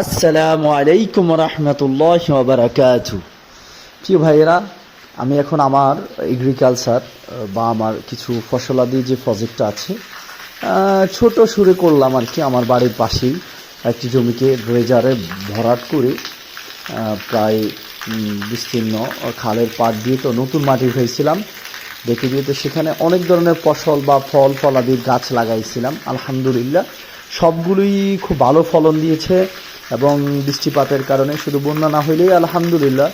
আসসালামু আলাইকুম রহমতুল্লাহ বারাকাতু প্রিয় ভাইয়েরা, আমি এখন আমার এগ্রিকালচার বা আমার কিছু ফসলাদি যে প্রজেক্টটা আছে ছোট সুরে করলাম আর কি, আমার বাড়ির পাশেই একটি জমিকে ড্রেজারে ভরাট করে প্রায় বিস্তীর্ণ খালের পাড় দিয়ে তো নতুন মাটি হয়েছিলাম দেখে দিয়ে তো সেখানে অনেক ধরনের ফসল বা ফল ফলাদির গাছ লাগাইছিলাম, আলহামদুলিল্লাহ। সবগুলোই খুব ভালো ফলন দিয়েছে। এবং বৃষ্টিপাতের কারণে শুধু বন্যা না হইলেই আলহামদুলিল্লাহ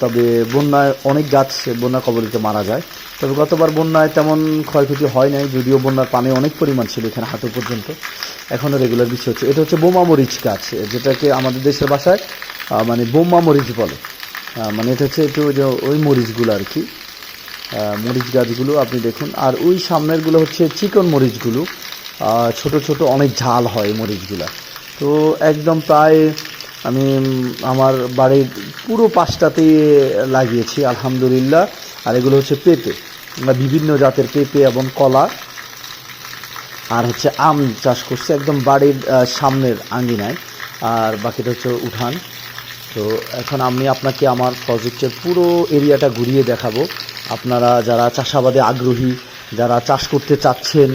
তবে বন্যায় অনেক গাছ বন্যা কবলিতে মারা যায়। তবে গতবার বন্যায় তেমন ক্ষয়ক্ষতি হয় নাই, যদিও বন্যার পানি অনেক পরিমাণ ছিল এখানে হাঁটু পর্যন্ত। এখনও রেগুলার বৃষ্টি হচ্ছে। এটা হচ্ছে বোমা মরিচ গাছ, যেটাকে আমাদের দেশের ভাষায় মানে বোমা মরিচ বলে। মানে এটা হচ্ছে একটু ওই মরিচগুলো আর কি। মরিচ গাছগুলো আপনি দেখুন। আর ওই সামনেরগুলো হচ্ছে চিকন মরিচগুলো। ছোট ছোট অনেক ঝাল হয় মরিচগুলা। তো একদম প্রায় আমি আমার বাড়ির পুরো পাশটাতে লাগিয়েছি, আলহামদুলিল্লাহ। আর এগুলো হচ্ছে পেঁপে। বিভিন্ন জাতের পেঁপে এবং কলা, আর হচ্ছে আম চাষ করছে একদম বাড়ির সামনের আঙ্গিনায়। আর বাকিটা হচ্ছে উঠান। তো এখন আমি আপনাকে আমার প্রজেক্টের পুরো এরিয়াটা ঘুরিয়ে দেখাবো। আপনারা যারা চাষাবাদে আগ্রহী, যারা চাষ করতে চাচ্ছেন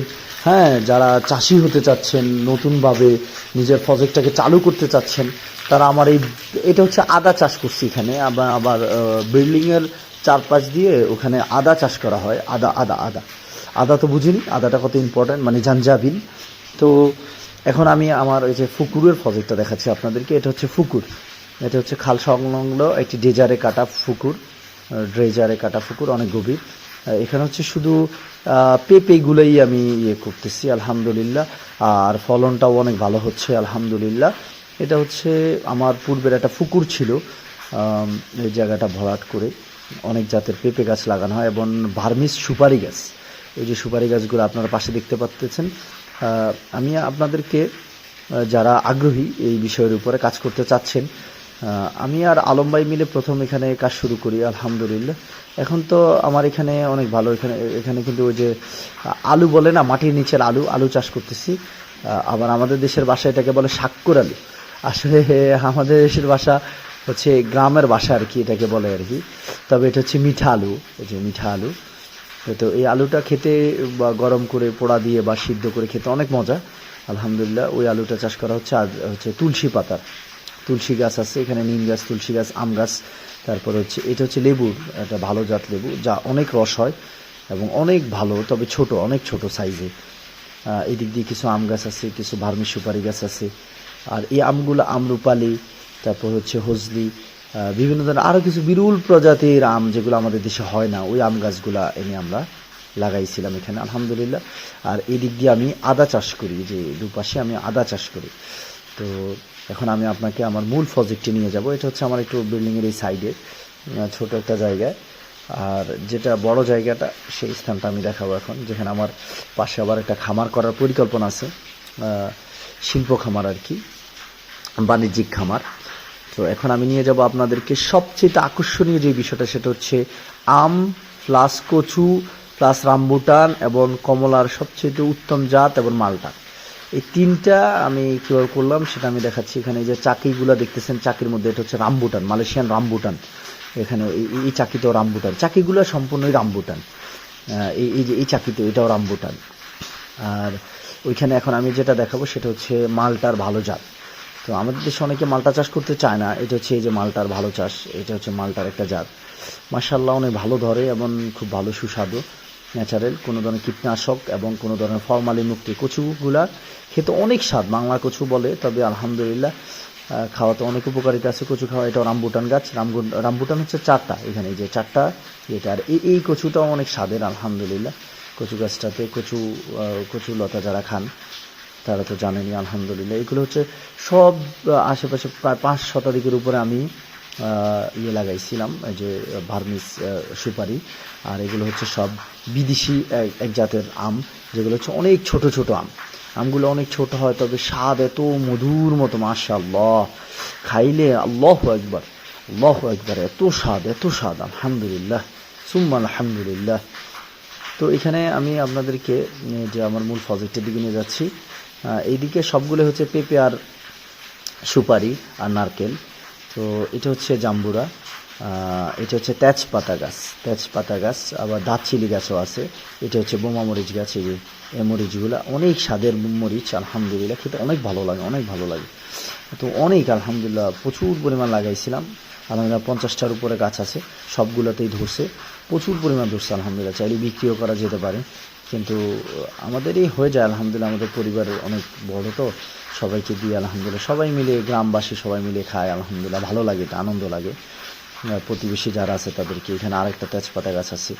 হ্যাঁ যারা চাষি হতে চাচ্ছেন, নতুনভাবে নিজের প্রজেক্টটাকে চালু করতে চাচ্ছেন, তারা আমার এই, এটা হচ্ছে আদা চাষ করছি এখানে। আবার আবার বিল্ডিংয়ের চারপাশ দিয়ে ওখানে আদা চাষ করা হয়। আদা আদা আদা। আদা তো বুঝিনি, আদাটা কত ইম্পর্ট্যান্ট মানে জানজাবিল তো এখন আমি আমার এই যে ফুকুরের প্রজেক্টটা দেখাচ্ছি আপনাদেরকে। এটা হচ্ছে ফুকুর। এটা হচ্ছে খাল সংলগ্ন একটি ডেজারে কাটা ফুকুর। ড্রেজারে কাটা ফুকুর, অনেক গভীর। এখানে হচ্ছে শুধু পেঁপেগুলোই আমি ইয়ে করতেছি, আলহামদুলিল্লাহ। আর ফলনটাও অনেক ভালো হচ্ছে, আলহামদুলিল্লাহ। এটা হচ্ছে আমার পূর্বের একটা ফুকুর ছিল এই জায়গাটা ভরাট করে অনেক জাতের পেঁপে গাছ লাগানো হয় এবং ভার্মিস সুপারি গাছ। এই যে সুপারি গাছগুলো আপনারা পাশে দেখতে পাচ্ছেন আমি আপনাদেরকে যারা আগ্রহী এই বিষয়ের উপরে কাজ করতে চাচ্ছেন আমি আর আলম ভাই মিলে প্রথম এখানে কাজ শুরু করি, আলহামদুলিল্লাহ। এখন তো আমার এখানে অনেক ভালো, এখানে এখানে কিন্তু ওই যে আলু বলে না, মাটির নিচের আলু আলু চাষ করতেছি। আবার আমাদের দেশের ভাষা এটাকে বলে শাক্কর আলু। আসলে আমাদের দেশের ভাষা হচ্ছে গ্রামের ভাষা আর কি, এটাকে বলে আর কি। তবে এটা হচ্ছে মিঠা আলু, এই যে মিঠা আলু। তো এই আলুটা খেতে বা গরম করে পোড়া দিয়ে বা সিদ্ধ করে খেতে অনেক মজা। আলহামদুলিল্লাহ, ওই আলুটা চাষ করা হচ্ছে আর হচ্ছে তুলসী পাতার। তুলসী গাছ আছে, এখানে নিম গাছ, তুলসী গাছ, আম গাছ, তারপর হচ্ছে, এটা হচ্ছে লেবুর একটা ভালো জাত লেবু, যা অনেক রস হয় এবং অনেক ভালো, তবে ছোট, অনেক ছোট সাইজে। এদিক দিয়ে কিছু আম গাছ আছে, কিছু ভার্মি সুপারি গাছ আছে, আর এই আমগুলো আমরুপালি, তারপর হচ্ছে হজলি বিভিন্ন ধরনের আরও কিছু বিরুল প্রজাতির আম যেগুলো আমাদের দেশে হয় না, ওই আম গাছগুলা এনে আমরা লাগাইছিলাম এখানে, আলহামদুলিল্লাহ। আর এদিক দিয়ে আমি আদা চাষ করি, যে দুপাশে আমি আদা চাষ করি। তো এখন আমি আপনাকে আমার মূল প্রজেক্টে নিয়ে যাব। এটা হচ্ছে আমার একটু বিল্ডিংয়ের এই সাইডে ছোট একটা জায়গায়। আর যেটা বড় জায়গাটা, সেই স্থানটা আমি দেখাবো এখন, যেখানে আমার পাশে আবার একটা খামার করার পরিকল্পনা আছে। শিল্প খামার আর কি, বাণিজ্যিক খামার। তো এখন আমি নিয়ে যাব আপনাদেরকে সবচেয়ে আকর্ষণীয় যে বিষয়টা, সেটা হচ্ছে আম প্লাস কচু প্লাস রামবুটান এবং কমলার সবচেয়ে উত্তম জাত এবং মালটা। এই তিনটা আমি কীভাবে করলাম সেটা আমি দেখাচ্ছি। এখানে যে চাকিগুলো দেখতেছেন, চাকির মধ্যে এটা হচ্ছে রামবুটান, মালয়েশিয়ান রামবুটান। এখানে এই চাকিতেও রামবুটান। চাকিগুলো সম্পূর্ণই রামবুটান। এই এই যে, এই চাকিতে এটাও রামবুটান। আর ওইখানে এখন আমি যেটা দেখাবো সেটা হচ্ছে মালটার ভালো জাত। তো আমাদের দেশে অনেকে মালটা চাষ করতে চায় না। এটা হচ্ছে এই যে মালটার ভালো চাষ। এটা হচ্ছে মালটার একটা জাত। মার্শাল্লাহ অনেক ভালো ধরে এবং খুব ভালো সুস্বাদু। ন্যাচারাল, কোনো ধরনের কীটনাশক এবং কোনো ধরনের ফরমালি মুক্তি কচুগুলা খেতে অনেক স্বাদ। বাংলা কচু বলে, তবে আলহামদুলিল্লাহ খাওয়াতে অনেক উপকারিতা আছে কচু খাওয়া। এটা রামবুটান গাছ। রামবুট রামবুটান হচ্ছে চারটা এখানে যে চারটা, এটা আর এই কচুটাও অনেক স্বাদের, আলহামদুলিল্লাহ। কচু গাছটাতে কচু কচু লতা যারা খান, তারা তো জানেনি আলহামদুলিল্লাহ। এগুলো হচ্ছে সব আশেপাশে প্রায় পাঁচ শতাধিকের উপরে আমি ইয়ে লাগাইছিলাম, এই যে ভার্মিস সুপারি। আর এগুলো হচ্ছে সব বিদেশি এক- জাতের আম, যেগুলো হচ্ছে অনেক ছোট ছোট আম। আমগুলো অনেক ছোট হয়, তবে স্বাদ এত মধুর মতো মাশা আল্লাহ খাইলে আল্লাহ একবার আল্লাহ একবার এত স্বাদ এত স্বাদ, আলহামদুলিল্লাহ। সুম্মা আলহামদুলিল্লাহ। তো এখানে আমি আপনাদেরকে যে আমার মূল প্রজেক্টের দিকে নিয়ে যাচ্ছি এইদিকে সবগুলো হচ্ছে পেঁপে আর সুপারি আর নারকেল। তো এটা হচ্ছে জাম্বুরা এটা হচ্ছে তেজপাতা গাছ তেজপাতা গাছ, আবার দারচিলি গাছও আছে। এটা হচ্ছে বোমা মরিচ গাছ এই মরিচগুলো, অনেক স্বাদের মরিচ, আলহামদুলিল্লাহ, খেতে অনেক ভালো লাগে, অনেক ভালো লাগে। তো অনেক, আলহামদুলিল্লাহ, প্রচুর পরিমাণ লাগাইছিলাম। আলহামদুলিল্লাহ, পঞ্চাশটার উপরে গাছ আছে, সবগুলোতেই ধরছে, প্রচুর পরিমাণ ধরছে, আলহামদুলিল্লাহ, চাইলে বিক্রিও করা যেতে পারে। কিন্তু আমাদেরই হয়ে যায়, আলহামদুলিল্লাহ, আমাদের পরিবারের অনেক বড় তো, সবাইকে দিয়ে আলহামদুলিল্লাহ, সবাই মিলে, গ্রামবাসী সবাই মিলে খায়, আলহামদুলিল্লাহ, ভালো লাগে, এটা আনন্দ লাগে। প্রতিবেশী যারা আছে তাদেরকে, এখানে আরেকটা তেজপাতা গাছ আছে।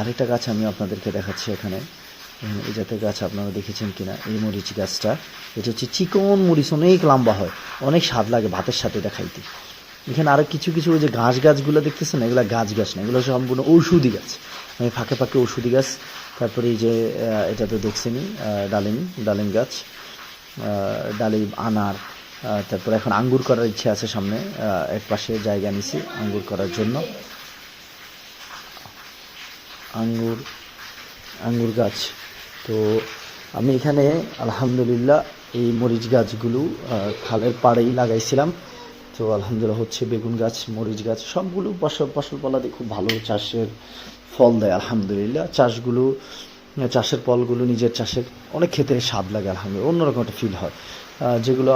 আরেকটা গাছ আমি আপনাদেরকে দেখাচ্ছি এখানে। এই জাতের গাছ আপনারা দেখেছেন কিনা? এই মরিচ গাছটা, এটা হচ্ছে চিকন মরিচ, অনেক লম্বা হয়, অনেক স্বাদ লাগে ভাতের সাথে এটা খাইতে। এখানে আরও কিছু কিছু ওই যে ঘাস গাছগুলো দেখতেছেন, এগুলো গাছ গাছ না, এগুলো সম্পূর্ণ ঔষধি গাছ। আমি ফাঁকে ফাঁকে ঔষধি গাছ তারপরে এই যে এটা তো দেখছেনই আহ, ডালিম ডালিম গাছ ডালিম আনার তারপর এখন আঙ্গুর করার ইচ্ছে আছে সামনে এক পাশে জায়গা নিছি আঙ্গুর করার জন্য। আঙ্গুর আঙ্গুর গাছ। তো আমি এখানে আলহামদুলিল্লাহ এই মরিচ গাছগুলো খালের পাড়েই লাগাইছিলাম। তো আলহামদুলিল্লাহ হচ্ছে বেগুন গাছ মরিচ গাছ সবগুলো ফসল ফসল ফলাতে খুব ভালো চাষের ফল দেয়, আলহামদুলিল্লাহ। চাষগুলো, চাষের ফলগুলো নিজের চাষের অনেক ক্ষেত্রে স্বাদ লাগে, আলহামদুলিল্লাহ। অন্যরকম একটা ফিল হয়। যেগুলো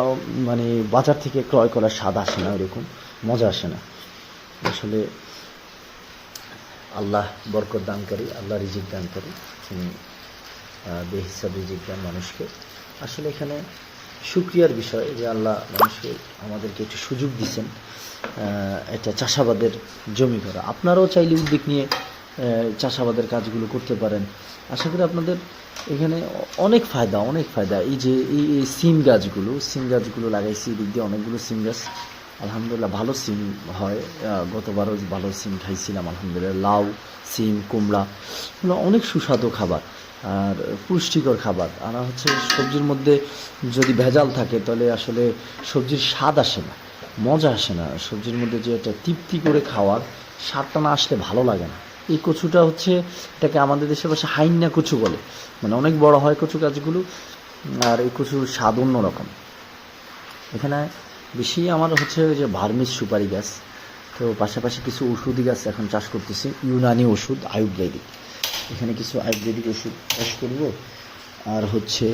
মানে বাজার থেকে ক্রয় করার স্বাদ আসে না এরকম মজা আসে না। আসলে আল্লাহ বরকত দান করি, আল্লাহ রিজিক দান করি। তিনি বেহিসাব রিজিক দেন মানুষকে। আসলে এখানে সুক্রিয়ার বিষয় যে আল্লাহ মানুষকে আমাদেরকে একটু সুযোগ দিচ্ছেন এটা চাষাবাদের জমি করা। আপনারাও চাইলে উদ্যোগ নিয়ে চাষাবাদের কাজগুলো করতে পারেন। আশা করি আপনাদের এখানে অনেক ফায়দা অনেক ফায়দা। এই যে, এই সিম গাছগুলো সিম গাছগুলো লাগাইছি, এদিক দিয়ে অনেকগুলো সিম গাছ। আলহামদুলিল্লাহ ভালো সিম হয়। গতবারও ভালো সিম খাইছিলাম, আলহামদুলিল্লাহ। লাউ, সিম, কুমড়া, এগুলো অনেক সুস্বাদু খাবার আর পুষ্টিকর খাবার। আর হচ্ছে সবজির মধ্যে যদি ভেজাল থাকে, তাহলে আসলে সবজির স্বাদ আসে না, মজা আসে না। সবজির মধ্যে যে একটা তৃপ্তি করে খাওয়ার স্বাদটা না আসলে ভালো লাগে না। এই কচুটা হচ্ছে এটাকে আমাদের দেশের পাশে হাইন্না কচু বলে। মানে অনেক বড় হয় কচু গাছগুলো, আর এই কচুর স্বাদ অন্যরকম। এখানে বেশি আমার হচ্ছে যে ভার্মিস সুপারি গাছ, তো পাশাপাশি কিছু ওষুধি গাছ এখন চাষ করতেছি, ইউনানি ওষুধ, আয়ুর্বেদিক। এখানে কিছু আয়ুর্বেদিক ওষুধ চাষ করব, আর হচ্ছে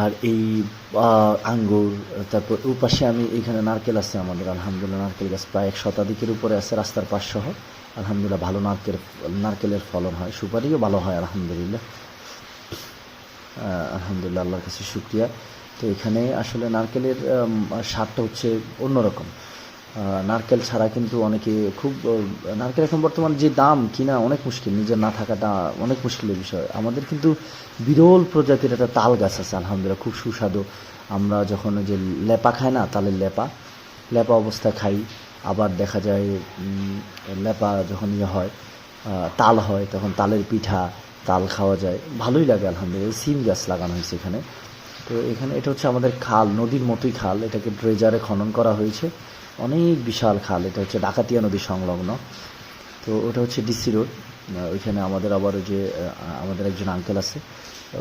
আর এই আঙ্গুর, তারপর ওপাশে আমি এখানে নারকেল আছে আমাদের, আলহামদুলিল্লাহ নারকেল গাছ প্রায় এক শতাধিকের উপরে আছে রাস্তার পাশ সহ আলহামদুলিল্লাহ ভালো নারকেল, নারকেলের ফলন হয়, সুপারিও ভালো হয়, আলহামদুলিল্লাহ। আলহামদুলিল্লাহ, আল্লাহর কাছে শুক্রিয়া। তো এখানে আসলে নারকেলের স্বাদটা হচ্ছে অন্যরকম। নারকেল ছাড়া কিন্তু অনেকে খুব নারকেল এখন বর্তমান যে দাম কিনা অনেক মুশকিল, নিজের না থাকাটা অনেক মুশকিলের বিষয়। আমাদের কিন্তু বিরল প্রজাতির একটা তাল গাছ আছে, আলহামদুলিল্লাহ, খুব সুস্বাদু। আমরা যখন যে লেপা খাই না, তালের লেপা লেপা অবস্থায় খাই। আবার দেখা যায় লেপা যখন ইয়ে হয় তাল হয়, তখন তালের পিঠা, তাল খাওয়া যায়। ভালোই লাগে, আলহামদুলিল্লাহ। সিম গাছ লাগানো হয়েছে এখানে। তো এখানে এটা হচ্ছে আমাদের খাল, নদীর মতোই খাল। এটাকে ড্রেজারে খনন করা হয়েছে। অনেক বিশাল খাল, এটা হচ্ছে ডাকাতিয়া নদী সংলগ্ন। তো ওটা হচ্ছে ডিসি রোড ওইখানে আমাদের আবার যে আমাদের একজন আঙ্কেল আছে,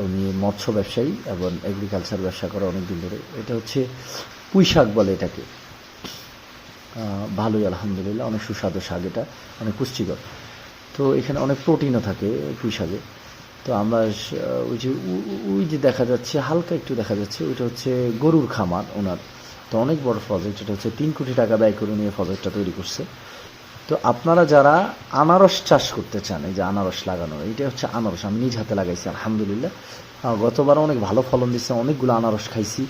উনি মৎস্য ব্যবসায়ী এবং এগ্রিকালচার ব্যবসা করে অনেক দিন ধরে। এটা হচ্ছে পুঁই শাক বলে এটাকে। ভালোই, আলহামদুলিল্লাহ, অনেক সুস্বাদু শাক এটা, অনেক পুষ্টিকর। তো এখানে অনেক প্রোটিনও থাকে পুঁই শাকে। তো আমরা ওই যে ওই যে দেখা যাচ্ছে, হালকা একটু দেখা যাচ্ছে, ওইটা হচ্ছে গরুর খামার ওনার। তো অনেক বড় প্রজেক্ট এটা হচ্ছে তিন কোটি টাকা ব্যয় করে নিয়ে প্রজেক্টটা তৈরি করছে। তো আপনারা যারা আনারস চাষ করতে চান, এই যে আনারস লাগানো এটা হচ্ছে আনারস, আমি নিজ হাতে লাগাইছি, আলহামদুলিল্লাহ। গতবার অনেক ভালো ফলন দিচ্ছে অনেকগুলো আনারস খাইছি,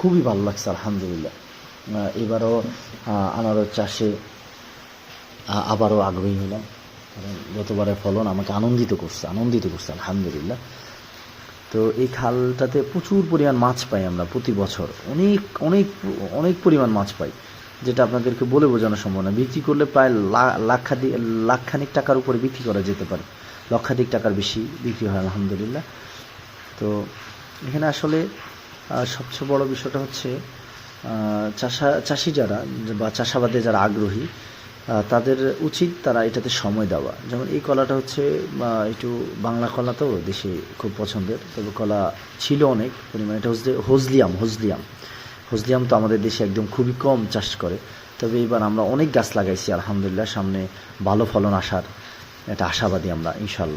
খুবই ভালো লাগছে, আলহামদুলিল্লাহ। এবারও আনারস চাষে আবারও আগ্রহী হলাম, কারণ গতবারের ফলন আমাকে আনন্দিত করছে আনন্দিত করছে, আলহামদুলিল্লাহ। তো এই খালটাতে প্রচুর পরিমাণ মাছ পাই আমরা প্রতি বছর। অনেক অনেক অনেক পরিমাণ মাছ পাই, যেটা আপনাদেরকে বলে বোঝানো সম্ভব না। বিক্রি করলে প্রায় লা- লাখাধিক লাখখানিক টাকার উপরে বিক্রি করা যেতে পারে। লক্ষাধিক টাকার বেশি বিক্রি হয়, আলহামদুলিল্লাহ। তো এখানে আসলে সবচেয়ে বড় বিষয়টা হচ্ছে চাষা, চাষি যারা, বা চাষাবাদে যারা আগ্রহী তাদের উচিত তারা এটাতে সময় দেওয়া। যেমন এই কলাটা হচ্ছে একটু বাংলা কলা তো দেশে খুব পছন্দের, তবে কলা ছিল অনেক পরিমাণে। এটা হচ্ছে হজলিয়াম হজলিয়াম। হজলিয়াম তো আমাদের দেশে একদম খুবই কম চাষ করে। তবে এবার আমরা অনেক গাছ লাগাইছি, আলহামদুলিল্লাহ, সামনে ভালো ফলন আসার এটা আশাবাদী আমরা ইনশাল্লাহ